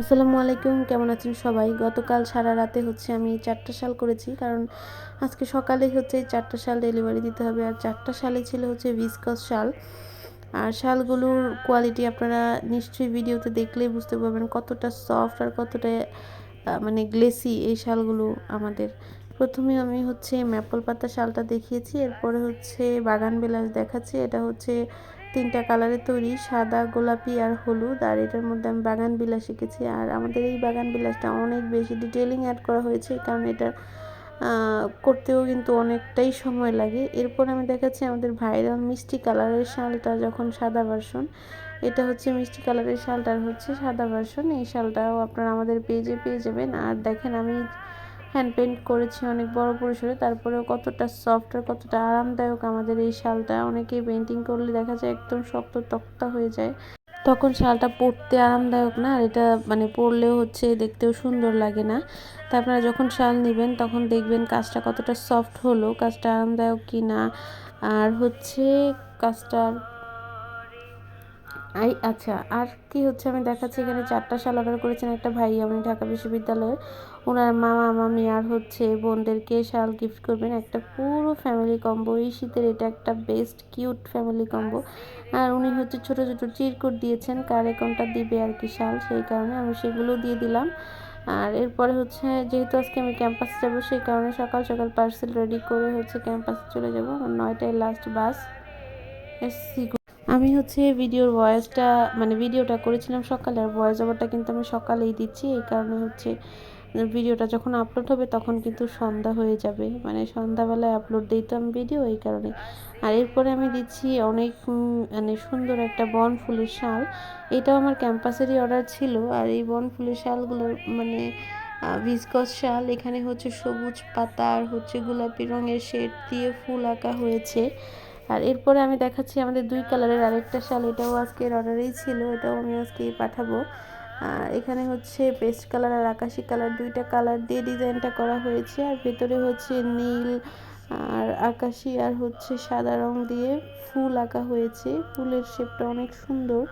আসসালামু আলাইকুম, কেমন আছেন সবাই? গতকাল সারা রাতে হচ্ছে আমি চারটা শাল করেছি, কারণ আজকে সকালে হচ্ছে চারটা শাল ডেলিভারি দিতে হবে। আর চারটা শালে ছিল হচ্ছে ভিসকস শাল। আর শালগুলোর কোয়ালিটি আপনারা নিশ্চয়ই ভিডিওতে দেখলেই বুঝতে পারবেন কতটা সফট আর কতটা মানে গ্লেসি এই শালগুলো আমাদের। প্রথমে আমি হচ্ছে ম্যাপল পাতা শালটা দেখিয়েছি, এরপরে হচ্ছে বাগান বিলাস দেখাচ্ছি। এটা হচ্ছে তিনটা কালারের তৈরি, সাদা, গোলাপি আর হলুদ। আর এটার মধ্যে আমি বাগান বিলাস শিখেছি আর আমাদের এই বাগান বিলাসটা অনেক বেশি ডিটেলিং অ্যাড করা হয়েছে, কারণ এটা করতেও কিন্তু অনেকটাই সময় লাগে। এরপর আমি দেখাচ্ছি আমাদের ভাইরাল মিষ্টি কালারের শালটা যখন সাদা ভার্সন এটা হচ্ছে মিষ্টি কালারের শালটার হচ্ছে সাদা ভার্সন এই শালটাও আপনারা আমাদের পেজে পেয়ে যাবেন। আর দেখেন আমি হ্যান্ড পেন্ট করেছি অনেক বড় পরিসরে, তারপরেও কতটা সফট আর কতটা আরামদায়ক আমাদের এই শালটা। অনেকেই পেন্টিং করলে দেখা যায় একদম শক্ত তক্তা হয়ে যায়। তখন শালটা পরতে আরামদায়ক না, আর এটা মানে পরলেও হচ্ছে দেখতেও সুন্দর লাগে না। তা আপনারা যখন শাল নেবেন, তখন দেখবেন কাজটা কতটা সফট হলো, কাজটা আরামদায়ক কি না আর হচ্ছে কাজটার আই আচ্ছা আর কি হচ্ছে? আমি দেখাচ্ছি এখানে চারটা শাল অর্ডার করেছেন একটা ভাই আমি ঢাকা বিশ্ববিদ্যালয়ের। ওনার মামা, মামি আর হচ্ছে বোনদেরকে শাল গিফট করবেন। একটা পুরো ফ্যামিলি কম্বো এই শীতের এটা একটা বেস্ট কিউট ফ্যামিলি কম্বো আর উনি হচ্ছে ছোট ছোট চিরকুট দিয়েছেন, কার কোনটা দিবে আর কি শাল, সেই কারণে আমি সেগুলো দিয়ে দিলাম। আর এরপরে হচ্ছে, যেহেতু আজকে আমি ক্যাম্পাসে যাব, সেই কারণে সকাল সকাল পার্সেল রেডি করে হচ্ছে ক্যাম্পাসে চলে যাব। আমার নয়টায় লাস্ট বাস এসছি আমি হচ্ছে ভিডিওর ভয়েসটা মানে ভিডিওটা করেছিলাম সকালে, আর ভয়েস ওভারটা কিন্তু আমি সকালেই দিচ্ছি। এই কারণে হচ্ছে ভিডিওটা যখন আপলোড হবে তখন কিন্তু সন্ধ্যা হয়ে যাবে। মানে সন্ধ্যাবেলায় আপলোড দিতাম ভিডিও এই কারণে। আর এরপরে আমি দিচ্ছি অনেক মানে সুন্দর একটা বন ফুলের শাল। এটাও আমার ক্যাম্পাসেরই অর্ডার ছিল। আর এই বন ফুলের শালগুলোর মানে ভিসকস শাল, এখানে হচ্ছে সবুজ পাতা, আর হচ্ছে গোলাপি রঙের শেড দিয়ে ফুল আঁকা হয়েছে। আর এরপরে আমি দেখাচ্ছি আমাদের দুই কালারের আরেকটা শাল, এটাও আজকের অর্ডারেই ছিল, এটাও আমি আজকে পাঠাবো। এখানে হচ্ছে পেস্ট কালার আর আকাশি কালার দুইটা কালার দিয়ে ডিজাইনটা করা হয়েছে। আর ভেতরে হচ্ছে নীল আর আকাশি আর হচ্ছে সাদা রং দিয়ে ফুল আঁকা হয়েছে। ফুলের শেপটা অনেক সুন্দর।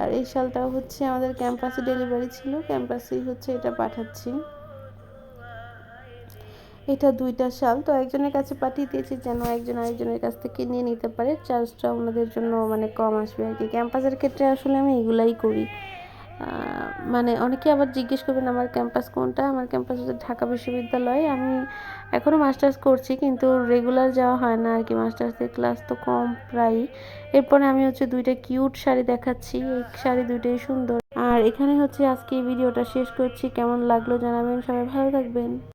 আর এই শালটাও হচ্ছে আমাদের ক্যাম্পাসে ডেলিভারি ছিল ক্যাম্পাসেই হচ্ছে এটা পাঠাচ্ছি। এটা দুইটা শাল। তো একজনের কাছে পাঠিয়ে দিয়েছি যেন একজন আরেকজনের কাছ থেকে নিয়ে নিতে পারে। চার্জটা ওনাদের জন্য মানে কম আসবে আর কি। ক্যাম্পাসের ক্ষেত্রে আসলে আমি এগুলাই করি। মানে অনেকে আবার জিজ্ঞেস করবেন, আমার ক্যাম্পাস কোনটা? আমার ক্যাম্পাস হচ্ছে ঢাকা বিশ্ববিদ্যালয়। আমি এখনও মাস্টার্স করছি কিন্তু রেগুলার যাওয়া হয় না আর কি। মাস্টার্সের ক্লাস তো কম প্রায়ই। এরপরে আমি হচ্ছে দুইটা কিউট শাড়ি দেখাচ্ছি। এই শাড়ি দুইটাই সুন্দর। আর এখানে হচ্ছে আজকে এই ভিডিওটা শেষ করছি। কেমন লাগল জানাবেন সবাই। ভালো থাকবেন।